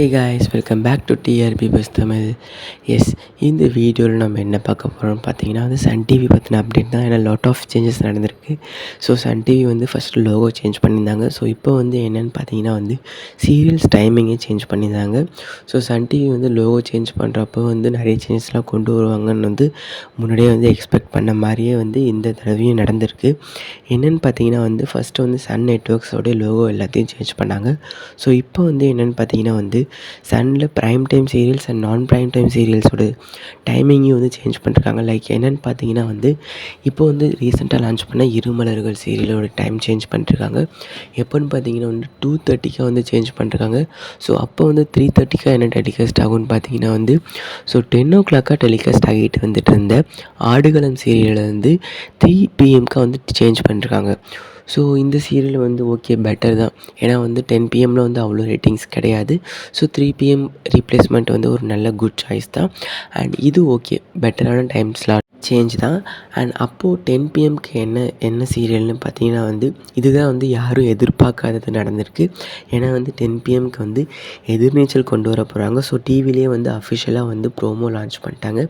Hey guys welcome back to TRP buzz Tamil S இந்த வீடியோவில் நம்ம என்ன பார்க்க போகிறோம்னு பார்த்தீங்கன்னா வந்து சன் டிவி பற்றின அப்டேட் தான். ஏன்னா லாட் ஆஃப் சேஞ்சஸ் நடந்திருக்கு. ஸோ சன் டிவி வந்து ஃபஸ்ட்டு லோகோ சேஞ்ச் பண்ணியிருந்தாங்க. ஸோ இப்போ வந்து என்னென்னு பார்த்தீங்கன்னா வந்து சீரியல்ஸ் டைமிங்கே சேஞ்ச் பண்ணியிருந்தாங்க. ஸோ சன் டிவி வந்து லோகோ சேஞ்ச் பண்ணுறப்போ வந்து நிறைய சேஞ்சஸ்லாம் கொண்டு வருவாங்கன்னு வந்து முன்னாடியே வந்து எக்ஸ்பெக்ட் பண்ண மாதிரியே வந்து இந்த தடவையும் நடந்திருக்கு. என்னென்னு பார்த்தீங்கன்னா வந்து ஃபஸ்ட்டு வந்து சன் நெட்ஒர்க்ஸோடைய லோகோ எல்லாத்தையும் சேஞ்ச் பண்ணாங்க. ஸோ இப்போ வந்து என்னென்னு பார்த்தீங்கன்னா வந்து சனில் prime time serials and non prime time சீரியல்ஸோட டைமிங்கையும் வந்து சேஞ்ச் பண்ணிருக்காங்க. லைக் என்னென்னு பார்த்தீங்கன்னா வந்து இப்போ வந்து ரீசெண்டாக லான்ச் பண்ண இருமலர்கள் சீரியலோட டைம் சேஞ்ச் பண்ணிருக்காங்க. எப்போன்னு பார்த்தீங்கன்னா வந்து டூ தேர்ட்டிக்காக வந்து சேஞ்ச் பண்ணிருக்காங்க. ஸோ அப்போ வந்து த்ரீ தேர்ட்டிக்காக என்ன டெலிகாஸ்ட் ஆகும்னு பார்த்தீங்கன்னா வந்து ஸோ டென் ஓ கிளாக்காக டெலிகாஸ்ட் ஆகிட்டு வந்துட்டு இருந்த ஆடுகளம் சீரியலை வந்து த்ரீ பிஎம்க்காக வந்து சேஞ்ச் பண்ணிருக்காங்க. ஸோ இந்த சீரியல் வந்து ஓகே பெட்டர் தான். ஏன்னா வந்து டென் பிஎம்மில் வந்து அவ்வளோ ரேட்டிங்ஸ் கிடையாது. ஸோ த்ரீ பிஎம் ரீப்ளேஸ்மெண்ட் வந்து ஒரு நல்ல குட் சாய்ஸ் தான். அண்ட் இது ஓகே பெட்டரான டைம் ஸ்லாட் சேஞ்ச் தான். அண்ட் அப்போது டென் பிஎம்க்கு என்ன என்ன சீரியல்னு பார்த்தீங்கன்னா வந்து இதுதான் வந்து யாரும் எதிர்பார்க்காதது நடந்திருக்கு. ஏன்னா வந்து டென் பிஎம்க்கு வந்து எதிர்நீச்சல் கொண்டு வர போகிறாங்க ஸோ டிவிலே வந்து அஃபிஷியலாக வந்து ப்ரோமோ லான்ச் பண்ணிட்டாங்க.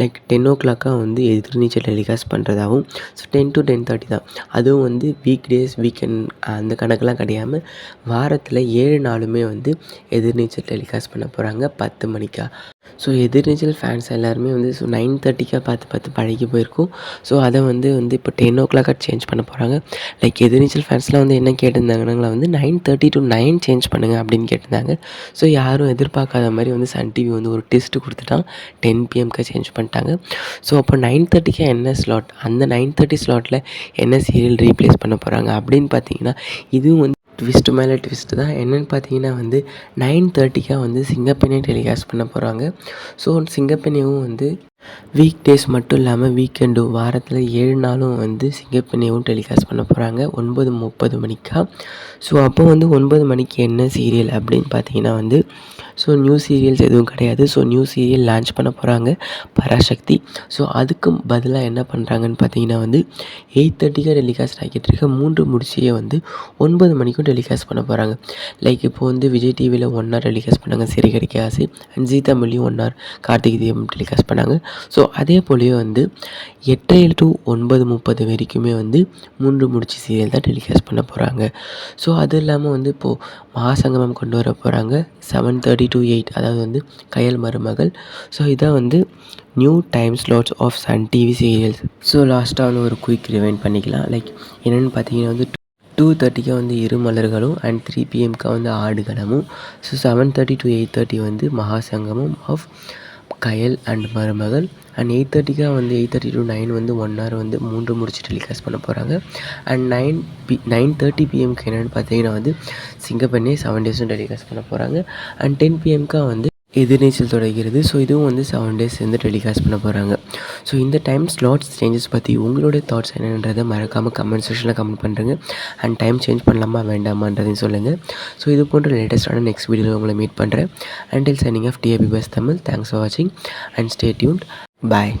லைக் டென் ஓ கிளாக்காக வந்து எதிர்நீச்சல் telecast பண்ணுறதாகவும் so ten to ten thirty தான். அதுவும் வந்து வீக் டேஸ் வீக்கெண்ட் அந்த கணக்கெலாம் கிடையாமல் வாரத்தில் ஏழு நாளுமே வந்து எதிர்நீச்சல் டெலிகாஸ்ட் பண்ண போகிறாங்க பத்து மணிக்கா ஸோ எதிர்நீச்சல் ஃபேன்ஸ் எல்லாருமே வந்து ஸோ நைன் தேர்ட்டிக்காக பார்த்து பார்த்து பழகி போயிருக்கும். ஸோ அதை வந்து வந்து இப்போ டென் ஓ கிளாக்காக சேஞ்ச் பண்ண போகிறாங்க லைக் எதிர்நீச்சல் ஃபேன்ஸ்லாம் வந்து என்ன கேட்டிருந்தாங்கன்னா வந்து nine thirty to nine change பண்ணுங்கள் அப்படின்னு கேட்டிருந்தாங்க. ஸோ யாரும் எதிர்பார்க்காத மாதிரி வந்து சன் டிவி வந்து ஒரு டெஸ்ட் கொடுத்துட்டான். டென் பிஎம்க்கு சேஞ்ச் பண்ணிட்டாங்க. ஸோ அப்போ நைன் தேர்ட்டிக்கு என்ன ஸ்லாட் அந்த நைன் தேர்ட்டி ஸ்லாட்டில் என்ன சீரியல் ரீப்ளேஸ் பண்ண போகிறாங்க அப்படின்னு பார்த்தீங்கன்னா இதுவும் வந்து ட்விஸ்ட்டு மேலே ட்விஸ்ட்டு தான். என்னென்னு பார்த்தீங்கன்னா வந்து நைன் தேர்ட்டிக்காக வந்து சிங்கப்பெண்ணை டெலிகாஸ்ட் பண்ண போகிறாங்க ஸோ சிங்கப்பெண்ணையும் வந்து வீக் டேஸ் மட்டும் இல்லாமல் வீக்கெண்டும் வாரத்தில் ஏழு நாளும் வந்து சிங்கப்பெண்ணையும் டெலிகாஸ்ட் பண்ண போகிறாங்க ஒன்பது முப்பது மணிக்கா? ஸோ அப்போ வந்து ஒன்பது மணிக்கு என்ன சீரியல் அப்படின்னு பார்த்தீங்கன்னா வந்து ஸோ நியூ சீரியல்ஸ் எதுவும் கிடையாது. ஸோ நியூ சீரியல் லான்ச் பண்ண போகிறாங்க பராசக்தி. ஸோ அதுக்கும் பதிலாக என்ன பண்ணுறாங்கன்னு பார்த்தீங்கன்னா வந்து எயிட் தேர்ட்டிக்காக டெலிகாஸ்ட் ஆகிட்டு இருக்க மூன்று முடிச்சியை வந்து ஒன்பது மணிக்கும் டெலிகாஸ்ட் பண்ண போகிறாங்க லைக் இப்போ வந்து விஜய் டிவியில் ஒன் ஹவர் டெலிகாஸ்ட் பண்ணாங்க. சரி ஆசை. அண்ட் ஜீ தமிழ்லையும் one hour Karthigai Deepam telecast பண்ணாங்க. ஸோ அதே போலவே வந்து எட்டரை டு ஒன்பது முப்பது வரைக்குமே வந்து மூன்று முடிச்சு சீரியல் தான் டெலிகாஸ்ட் பண்ண போகிறாங்க ஸோ அது இல்லாமல் வந்து இப்போது மகாசங்கமம் கொண்டு வர போகிறாங்க செவன் தேர்ட்டி டு எயிட் அதாவது வந்து கயல் மருமகள். ஸோ இதான் வந்து new time slots of Sun TV serials so லாஸ்ட்டாக வந்து ஒரு குயிக் ரிவைண்ட் பண்ணிக்கலாம். லைக் என்னென்னு பார்த்தீங்கன்னா வந்து டூ தேர்ட்டிக்கு வந்து இருமலர்களும் அண்ட் த்ரீ பிஎம்க்காக வந்து ஆடுகளமும். So seven thirty to eight thirty வந்து மகாசங்கமும் of Kayal and Marumagal. And eight தேர்ட்டிக்காக வந்து எயிட் தேர்ட்டி டு நைன் வந்து ஒன் ஹவர் வந்து மூன்று முடிச்சு டெலிகாஸ்ட் பண்ண போகிறாங்க and nine P nine thirty பிஎம்க்கு என்னென்னு பார்த்தீங்கன்னா வந்து சிங்கப்பெண்ணே செவன் டேஸும் டெலிகாஸ்ட் பண்ண போகிறாங்க அண்ட் டென் பிஎம்க்காக வந்து எதிர்நீச்சல் தொடங்கிறது ஸோ இதுவும் வந்து செவன் டேஸ் வந்து டெலிகாஸ்ட் பண்ண போகிறாங்க ஸோ இந்த டைம் ஸ்லாட்ஸ் சேஞ்சஸ் பற்றி உங்களுடைய தாட்ஸ் என்னன்றதை மறக்காமல் கமெண்ட் செக்ஷனில் கமெண்ட் பண்ணுறேங்க அண்ட் டைம் சேஞ்ச் பண்ணலாமா வேண்டாமான்றதையும் சொல்லுங்கள் ஸோ இது போன்ற லேட்டஸ்டான நெக்ஸ்ட் வீடியோவில் உங்களை மீட் பண்ணுறேன் until signing off TAP buzz Tamil thanks for வாட்சிங் அண்ட் ஸ்டே டியூன்ட் பாய்